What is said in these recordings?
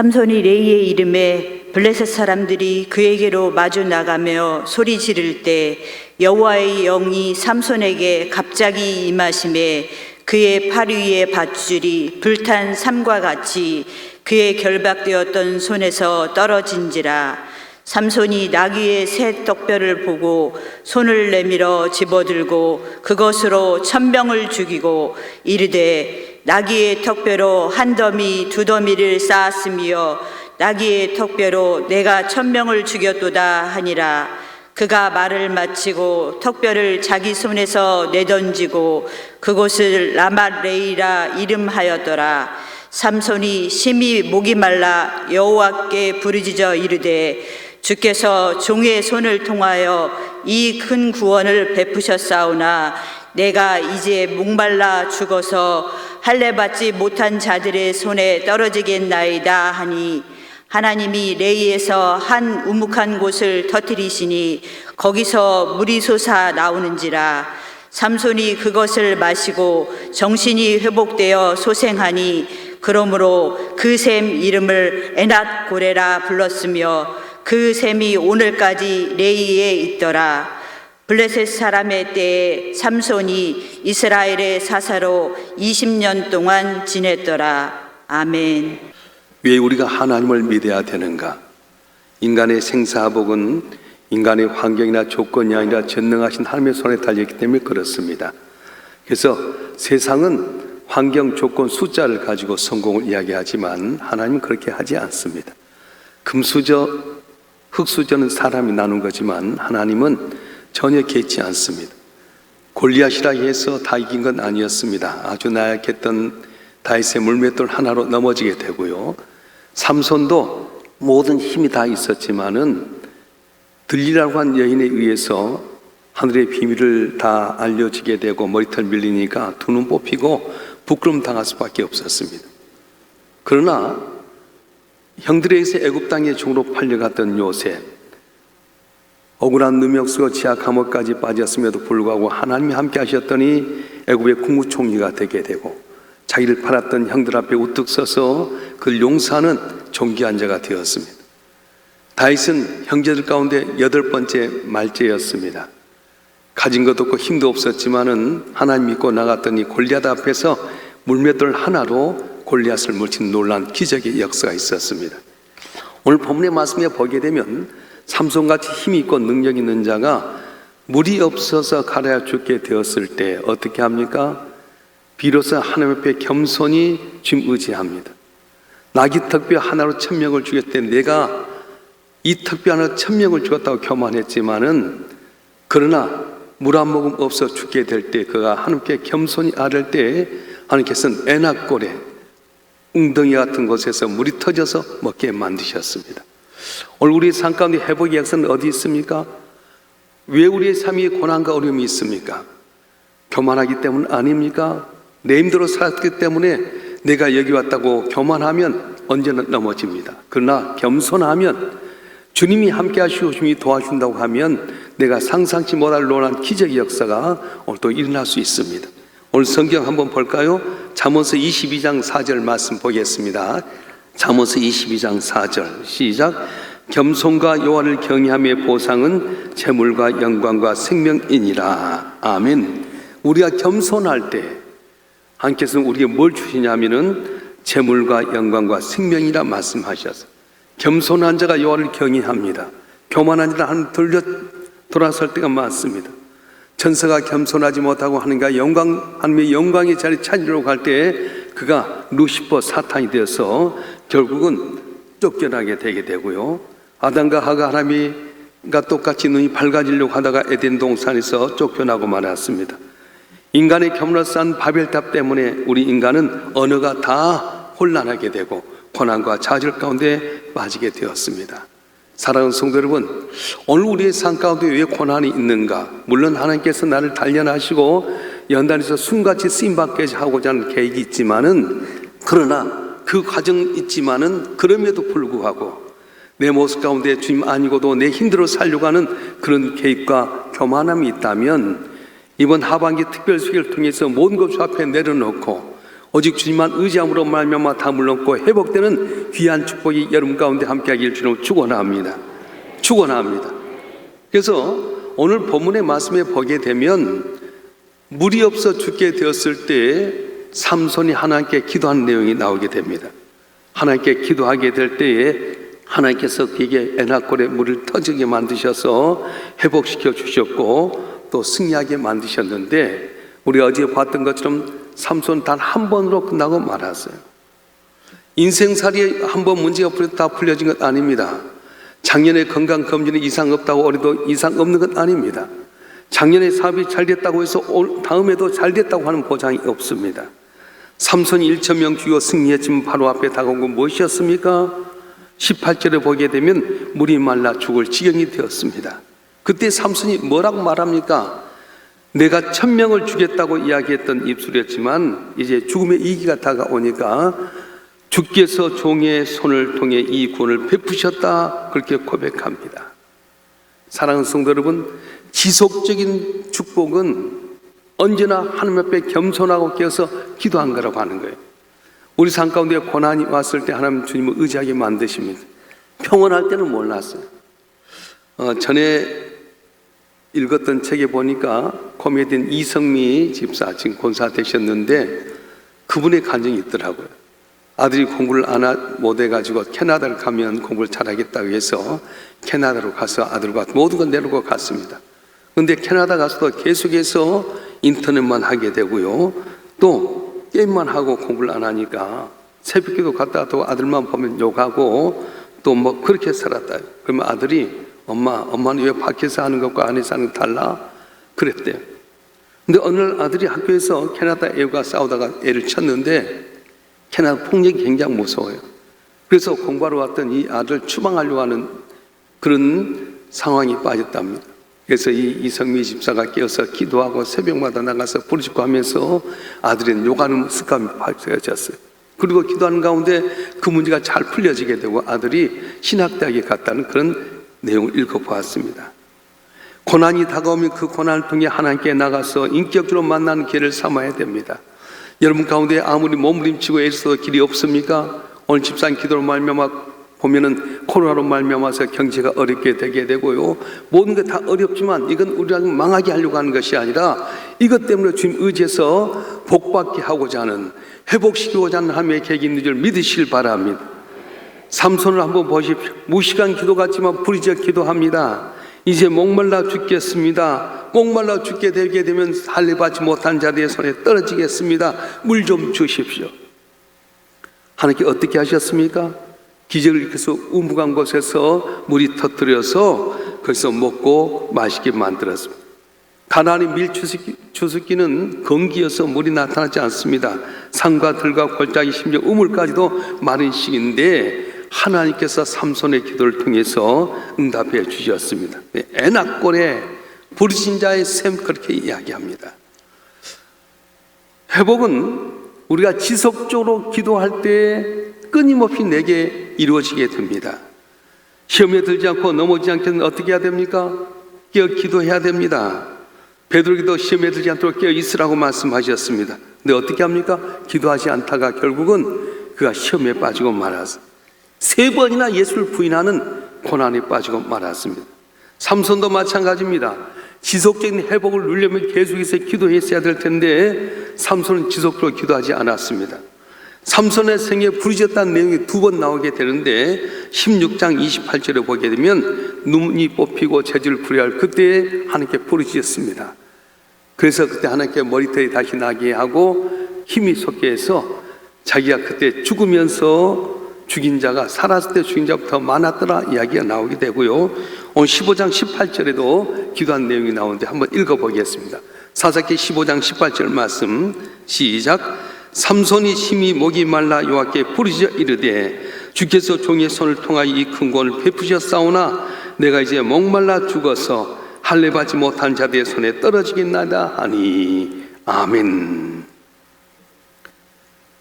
삼손이 레이의 이름에 블레셋 사람들이 그에게로 마주 나가며 소리 지를 때 여호와의 영이 삼손에게 갑자기 임하심에 그의 팔 위에 밧줄이 불탄 삼과 같이 그의 결박되었던 손에서 떨어진지라 삼손이 나귀의 새 떡뼈를 보고 손을 내밀어 집어들고 그것으로 천명을 죽이고 이르되 나귀의 턱뼈로 한 더미 두 더미를 쌓았으며 나귀의 턱뼈로 내가 천명을 죽였도다 하니라. 그가 말을 마치고 턱뼈를 자기 손에서 내던지고 그곳을 라말레이라 이름하였더라. 삼손이 심히 목이 말라 여호와께 부르짖어 이르되 주께서 종의 손을 통하여 이 큰 구원을 베푸셨사오나 내가 이제 목말라 죽어서 할례 받지 못한 자들의 손에 떨어지겠나이다 하니 하나님이 레이에서 한 우묵한 곳을 터뜨리시니 거기서 물이 솟아 나오는지라. 삼손이 그것을 마시고 정신이 회복되어 소생하니 그러므로 그 샘 이름을 에낫 고레라 불렀으며 그 샘이 오늘까지 레이에 있더라 블레셋 사람의 때에 삼손이 이스라엘의 사사로 20년 동안 지냈더라 아멘. 왜 우리가 하나님을 믿어야 되는가? 인간의 생사복은 인간의 환경이나 조건이 아니라 전능하신 하나님의 손에 달려있기 때문에 그렇습니다. 그래서 세상은 환경, 조건, 숫자를 가지고 성공을 이야기하지만 하나님은 그렇게 하지 않습니다. 금수저, 흙수저는 사람이 나눈 거지만 하나님은 전혀 개치 않습니다. 골리앗이라 해서 다 이긴 건 아니었습니다. 아주 나약했던 다윗의 물맷돌 하나로 넘어지게 되고요. 삼손도 모든 힘이 다 있었지만은 들리라고 한 여인에 의해서 하늘의 비밀을 다 알려지게 되고 머리털 밀리니까 두 눈 뽑히고 부끄럼 당할 수밖에 없었습니다. 그러나 형들에 의해서 애굽 땅의 종으로 팔려갔던 요셉 억울한 누명쓰고 지하 감옥까지 빠졌음에도 불구하고 하나님이 함께 하셨더니 애굽의 국무총리가 되게 되고 자기를 팔았던 형들 앞에 우뚝 서서 그를 용서하는 존귀한 자가 되었습니다. 다윗은 형제들 가운데 여덟 번째 말째였습니다. 가진 것도 없고 힘도 없었지만은 하나님 믿고 나갔더니 골리앗 앞에서 물맷돌 하나로 골리앗을 물친 놀란 기적의 역사가 있었습니다. 오늘 본문의 말씀에 보게 되면 삼손같이 힘이 있고 능력 있는 자가 물이 없어서 가라야 죽게 되었을 때 어떻게 합니까? 비로소 하나님 앞에 겸손히 주님 의지합니다. 나귀 턱뼈 하나로 천명을 죽였대 내가 이 턱뼈 하나 천명을 죽었다고 교만했지만은 그러나 물 한 모금 없어 죽게 될 때 그가 하나님께 겸손히 아를 때 하나님께서는 애낙골에 웅덩이 같은 곳에서 물이 터져서 먹게 만드셨습니다. 오늘 우리 삶 가운데 회복의 약속은 어디 있습니까? 왜 우리의 삶에 고난과 어려움이 있습니까? 교만하기 때문 아닙니까? 내 힘대로 살았기 때문에 내가 여기 왔다고 교만하면 언제나 넘어집니다. 그러나 겸손하면 주님이 함께 하시고 주님이 도와준다고 하면 내가 상상치 못할 놀란 기적의 역사가 오늘 또 일어날 수 있습니다. 오늘 성경 한번 볼까요? 잠언서 22장 4절 말씀 보겠습니다. 잠언서 22장 4절 시작 겸손과 여호와를 경외함의 보상은 재물과 영광과 생명이니라. 아멘. 우리가 겸손할 때 하나님께서는 우리에게 뭘 주시냐면은 재물과 영광과 생명이라 말씀하셔서 겸손한 자가 여호와를 경외합니다. 교만한 자는 한 돌려 돌아설 때가 많습니다. 천사가 겸손하지 못하고 하는가 영광 하나님의 영광의 자리 찾으려고 할 때 그가 루시퍼 사탄이 되어서 결국은 쫓겨나게 되게 되고요. 아담과 하가 하나님과 똑같이 눈이 밝아지려고 하다가 에덴 동산에서 쫓겨나고 말았습니다. 인간의 겸손을 쌓은 바벨탑 때문에 우리 인간은 언어가 다 혼란하게 되고 고난과 좌절 가운데 빠지게 되었습니다. 사랑하는 성도 여러분, 오늘 우리의 삶 가운데 왜 고난이 있는가? 물론 하나님께서 나를 단련하시고 연단에서 숨같이 쓰임받게 하고자 하는 계획이 있지만은 그러나 그 과정 있지만은 그럼에도 불구하고 내 모습 가운데 주님 아니고도 내 힘대로 살려고 하는 그런 계획과 교만함이 있다면 이번 하반기 특별 수기를 통해서 모든 것주 앞에 내려놓고 오직 주님만 의지함으로 말미암아 다 물렀고 회복되는 귀한 축복이 여러분 가운데 함께하길 주로 축원합니다. 축원합니다. 그래서 오늘 본문의 말씀에 보게 되면 물이 없어 죽게 되었을 때 삼손이 하나님께 기도하는 내용이 나오게 됩니다. 하나님께 기도하게 될 때에 하나님께서 그에게 에나골에 물을 터지게 만드셔서 회복시켜 주셨고 또 승리하게 만드셨는데 우리 어제 봤던 것처럼 삼손 단 한 번으로 끝나고 말았어요. 인생살이 한 번 문제가 풀려 다 풀려진 것 아닙니다. 작년에 건강 검진에 이상 없다고 올해도 이상 없는 것 아닙니다. 작년에 사업이 잘 됐다고 해서 올 다음에도 잘 됐다고 하는 보장이 없습니다. 삼손이 1천 명 죽여 승리했지만 바로 앞에 다가온 건 무엇이었습니까? 18절에 보게 되면 물이 말라 죽을 지경이 되었습니다. 그때 삼손이 뭐라고 말합니까? 내가 천명을 주겠다고 이야기했던 입술이었지만 이제 죽음의 이기가 다가오니까 주께서 종의 손을 통해 이 구원을 베푸셨다 그렇게 고백합니다. 사랑하는 성도 여러분, 지속적인 축복은 언제나 하나님 앞에 겸손하고 깨어서 기도한 거라고 하는 거예요. 우리 삶 가운데 고난이 왔을 때 하나님 주님을 의지하게 만드십니다. 평온할 때는 몰랐어요. 어, 전에 읽었던 책에 보니까 코미디언 이성미 집사 지금 권사 되셨는데 그분의 간증이 있더라고요. 아들이 공부를 안 하- 못해가지고 캐나다를 가면 공부를 잘하겠다고 해서 캐나다로 가서 아들과 모두가 내려고 갔습니다. 근데 캐나다 가서도 계속해서 인터넷만 하게 되고요. 또 게임만 하고 공부를 안 하니까 새벽기도 갔다 또 아들만 보면 욕하고 또 뭐 그렇게 살았다. 그러면 아들이 엄마, 엄마는 왜 밖에서 하는 것과 안에서 하는 것 달라? 그랬대요. 근데 어느 날 아들이 학교에서 캐나다 애가 싸우다가 애를 쳤는데 캐나다 폭력이 굉장히 무서워요. 그래서 공부하러 왔던 이 아들 추방하려고 하는 그런 상황이 빠졌답니다. 그래서 이 이성미 집사가 깨어서 기도하고 새벽마다 나가서 부르짖고 하면서 아들은 욕하는 습관이 발생했었어요. 그리고 기도하는 가운데 그 문제가 잘 풀려지게 되고 아들이 신학대학에 갔다는 그런 내용을 읽어보았습니다. 고난이 다가오면 그 고난을 통해 하나님께 나가서 인격적으로 만나는 기회를 삼아야 됩니다. 여러분 가운데 아무리 몸부림치고 애써도 길이 없습니까? 오늘 집사님 기도로 말미암아 보면은 코로나로 말미암아서 경제가 어렵게 되게 되고요. 모든 게 다 어렵지만 이건 우리가 망하게 하려고 하는 것이 아니라 이것 때문에 주님 의지해서 복받게 하고자 하는 회복시키고자 하는 하나님의 계획이 있는 줄 믿으실 바랍니다. 삼손을 한번 보십시오. 무시간 기도 같지만 부리짖어 기도합니다. 이제 목말라 죽겠습니다. 목말라 죽게 되게 되면 할례 받지 못한 자들의 손에 떨어지겠습니다. 물 좀 주십시오. 하나님께 어떻게 하셨습니까? 기적을 일으켜서 우묵한 곳에서 물이 터뜨려서 거기서 먹고 맛있게 만들었습니다. 가나안의 주석기는 건기여서 물이 나타나지 않습니다. 산과 들과 골짜기 심지어 우물까지도 마른 시기인데 하나님께서 삼손의 기도를 통해서 응답해 주셨습니다. 애낙골에 부르신 자의 샘 그렇게 이야기합니다. 회복은 우리가 지속적으로 기도할 때 끊임없이 내게 이루어지게 됩니다. 시험에 들지 않고 넘어지지 않게는 어떻게 해야 됩니까? 깨어 기도해야 됩니다. 베드로기도 시험에 들지 않도록 깨어 있으라고 말씀하셨습니다. 근데 어떻게 합니까? 기도하지 않다가 결국은 그가 시험에 빠지고 말았어. 세 번이나 예수를 부인하는 고난에 빠지고 말았습니다. 삼손도 마찬가지입니다. 지속적인 회복을 누리려면 계속해서 기도했어야 될 텐데 삼손은 지속적으로 기도하지 않았습니다. 삼손의 생에 부르짖었다는 내용이 두 번 나오게 되는데 16장 28절에 보게 되면 눈이 뽑히고 재주를 부려할 그때 하나님께 부르짖었습니다. 그래서 그때 하나님께 머리털이 다시 나게 하고 힘이 솟게 해서 자기가 그때 죽으면서 죽인 자가 살았을 때 죽인 더 많았더라 이야기가 나오게 되고요. 오늘 15장 18절에도 기도한 내용이 나오는데 한번 읽어보겠습니다. 사사기 15장 18절 말씀 시작. 삼손이 심히 목이 말라 여호와께 부르짖어 이르되 주께서 종의 손을 통하여 이 큰 권을 베푸셨사오나 내가 이제 목말라 죽어서 할례 받지 못한 자들의 손에 떨어지겠나이다 하니 아멘.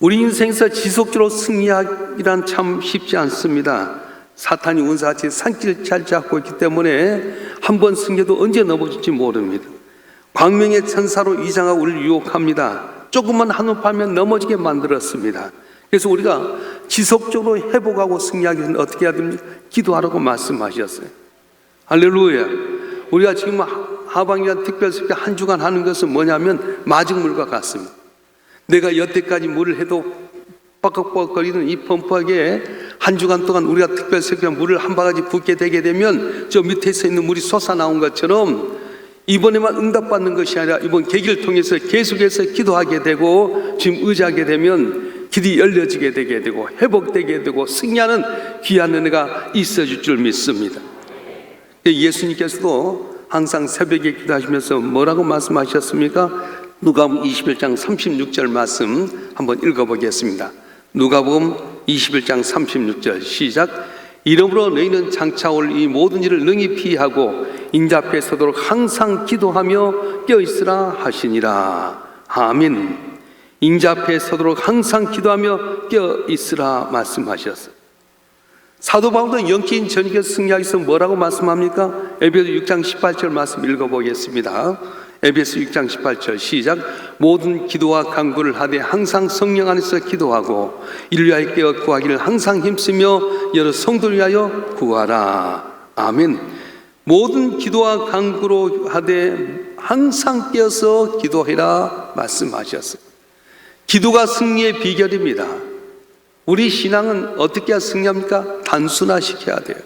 우리 인생에서 지속적으로 승리하기란 참 쉽지 않습니다. 사탄이 운사같이 산길 잘 잡고 있기 때문에 한 번 승려도 언제 넘어질지 모릅니다. 광명의 천사로 위장하고 우리를 유혹합니다. 조금만 한호파면 넘어지게 만들었습니다. 그래서 우리가 지속적으로 회복하고 승리하기 위해서는 어떻게 해야 됩니까? 기도하라고 말씀하셨어요. 할렐루야. 우리가 지금 하방이란 특별습회 한 주간 하는 것은 뭐냐면 마중물과 같습니다. 내가 여태까지 물을 해도 빡빡빡거리는 이 펌프하게 한 주간 동안 우리가 특별습회 물을 한 바가지 붓게 되게 되면 저 밑에서 있는 물이 솟아 나온 것처럼 이번에만 응답받는 것이 아니라 이번 계기를 통해서 계속해서 기도하게 되고 지금 의지하게 되면 길이 열려지게 되게 되고 회복되게 되고 승리하는 귀한 은혜가 있어질 줄 믿습니다. 예수님께서도 항상 새벽에 기도하시면서 뭐라고 말씀하셨습니까? 누가복음 21장 36절 말씀 한번 읽어보겠습니다. 누가복음 21장 36절 시작. 이러므로 너희는 장차 올 이 모든 일을 능히 피하고 인자 앞에 서도록 항상 기도하며 껴 있으라 하시니라. 아멘. 인자 앞에 서도록 항상 기도하며 껴 있으라 말씀하셨어요. 사도 바울도 영적인 전익에 승리하기 위해서 뭐라고 말씀합니까? 에베소 6장 18절 말씀 읽어보겠습니다. 에베소 6장 18절 시작 모든 기도와 간구를 하되 항상 성령 안에서 기도하고 이를 위하여 깨어 구하기를 항상 힘쓰며 여러 성도를 위하여 구하라 아멘 모든 기도와 간구로 하되 항상 깨어서 기도해라 말씀하셨어요 기도가 승리의 비결입니다 우리 신앙은 어떻게 승리합니까? 단순화시켜야 돼요.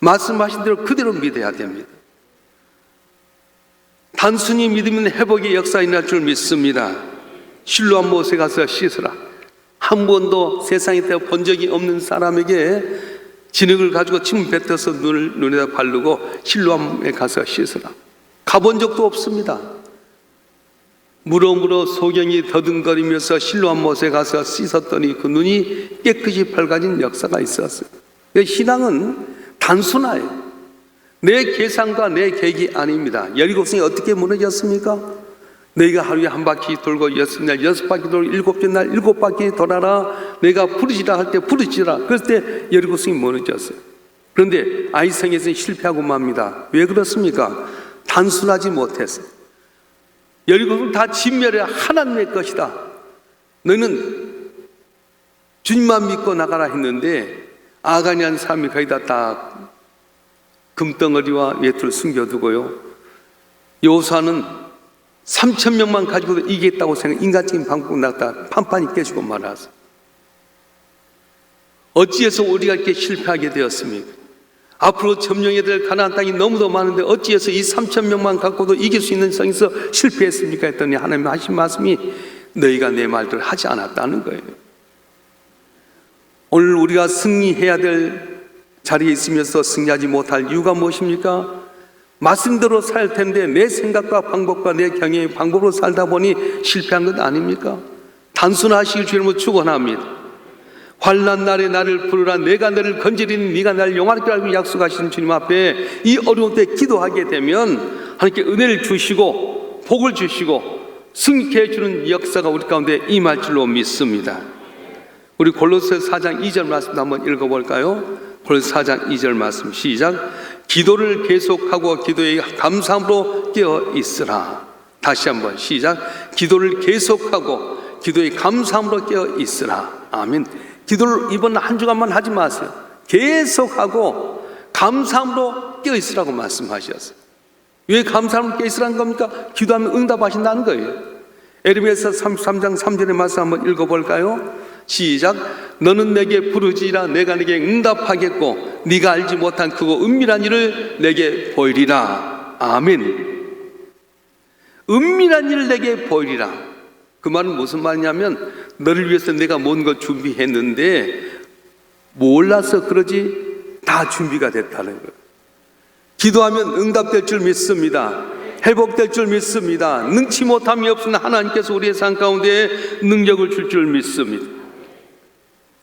말씀하신 대로 그대로 믿어야 됩니다. 단순히 믿으면 회복의 역사 일어날 줄 믿습니다. 실로한 못에 가서 씻으라. 한 번도 세상에 본 적이 없는 사람에게 진흙을 가지고 침 뱉어서 눈을 눈에다 바르고 실로암에 가서 씻으라. 가본 적도 없습니다. 물어물어 소경이 더듬거리면서 실로한 못에 가서 씻었더니 그 눈이 깨끗이 밝아진 역사가 있었어요. 신앙은 단순해요. 내 계산과 내 계획이 아닙니다. 열일곱성이 어떻게 무너졌습니까? 너희가 하루에 한 바퀴 돌고 여섯 날 여섯 바퀴 돌고 일곱째 날 일곱 바퀴 돌아라. 내가 부르지라 할 때 부르지라. 그럴 때 열일곱성이 무너졌어요. 그런데 아이성에서는 실패하고 맙니다. 왜 그렇습니까? 단순하지 못했어요. 열일곱은 다 진멸해 하나님의 것이다. 너는 주님만 믿고 나가라 했는데 아가니한 사람이 거기다 딱 금덩어리와 외투를 숨겨두고요. 요사는 3천 명만 가지고도 이기겠다고 생각 인간적인 방법 나갔다 판판이 깨지고 말았어. 어찌해서 우리가 이렇게 실패하게 되었습니까? 앞으로 점령해야 될 가나안 땅이 너무도 많은데 어찌해서 이 3천 명만 갖고도 이길 수 있는 성에서 실패했습니까? 했더니 하나님 하신 말씀이 너희가 내 말들을 하지 않았다는 거예요. 오늘 우리가 승리해야 될 자리에 있으면서 승리하지 못할 이유가 무엇입니까? 말씀대로 살 텐데 내 생각과 방법과 내 경영의 방법으로 살다 보니 실패한 것 아닙니까? 단순하시길 주님을 축원합니다. 환난 날에 나를 부르라 내가 너를 건지리니 네가 나를 용하게 알고 약속하신 주님 앞에 이 어려운 때 기도하게 되면 하나님께 은혜를 주시고 복을 주시고 승리케 해 주는 역사가 우리 가운데 임할 줄로 믿습니다. 우리 골로새 4장 2절 말씀 한번 읽어볼까요? 골로새 4장 2절 말씀 시작. 기도를 계속하고 기도에 감사함으로 깨어 있으라. 다시 한번 시작. 기도를 계속하고 기도에 감사함으로 깨어 있으라. 아멘. 기도를 이번 한 주간만 하지 마세요. 계속하고 감사함으로 깨어 있으라고 말씀하셨어요. 왜 감사함으로 깨어 있으라는 겁니까? 기도하면 응답하신다는 거예요. 에르미야서 33장 3절의 말씀 한번 읽어볼까요? 시작. 너는 내게 부르지라. 내가 내게 응답하겠고 네가 알지 못한 크고 은밀한 일을 내게 보이리라. 아멘. 은밀한 일을 내게 보이리라. 그 말은 무슨 말이냐면 너를 위해서 내가 걸 준비했는데 몰라서 그러지 다 준비가 됐다는 거예요. 기도하면 응답될 줄 믿습니다. 회복될 줄 믿습니다. 능치 못함이 없으나 하나님께서 우리의 삶 가운데 능력을 줄 줄 믿습니다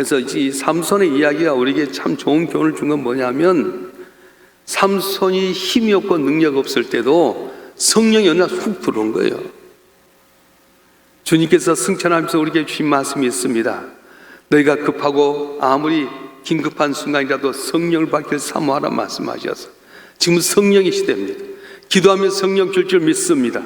그래서 이 삼손의 이야기가 우리에게 참 좋은 교훈을 준 건 뭐냐면 삼손이 힘이 없고 능력 없을 때도 성령이 어느 날훅 들어온 거예요. 주님께서 승천하면서 우리에게 주신 말씀이 있습니다. 너희가 급하고 아무리 긴급한 순간이라도 성령을 받기를 사모하라 말씀하셨어. 지금 성령의 시대입니다. 기도하면 성령 줄 줄 믿습니다.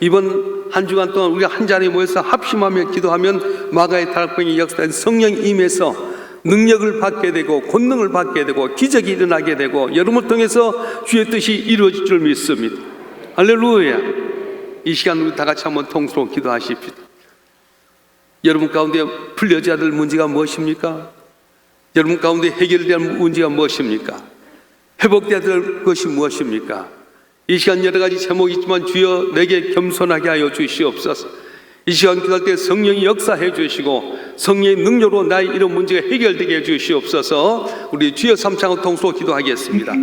이번 한 주간 동안 우리가 한 자리에 모여서 합심하며 기도하면 마가의 달팽이 역사된 성령 임해서 능력을 받게 되고 권능을 받게 되고 기적이 일어나게 되고 여러분을 통해서 주의 뜻이 이루어질 줄 믿습니다. 할렐루야. 이 시간 우리 다 같이 한번 통수로 기도하십시오. 여러분 가운데 풀려져야 될 문제가 무엇입니까? 여러분 가운데 해결될 문제가 무엇입니까? 회복돼야 될 것이 무엇입니까? 이 시간 여러 가지 제목이 있지만 주여 내게 겸손하게 하여 주시옵소서. 이 시간 기도할 때 성령이 역사해 주시고 성령의 능력으로 나의 이런 문제가 해결되게 해 주시옵소서. 우리 주여 삼창을 통수로 기도하겠습니다.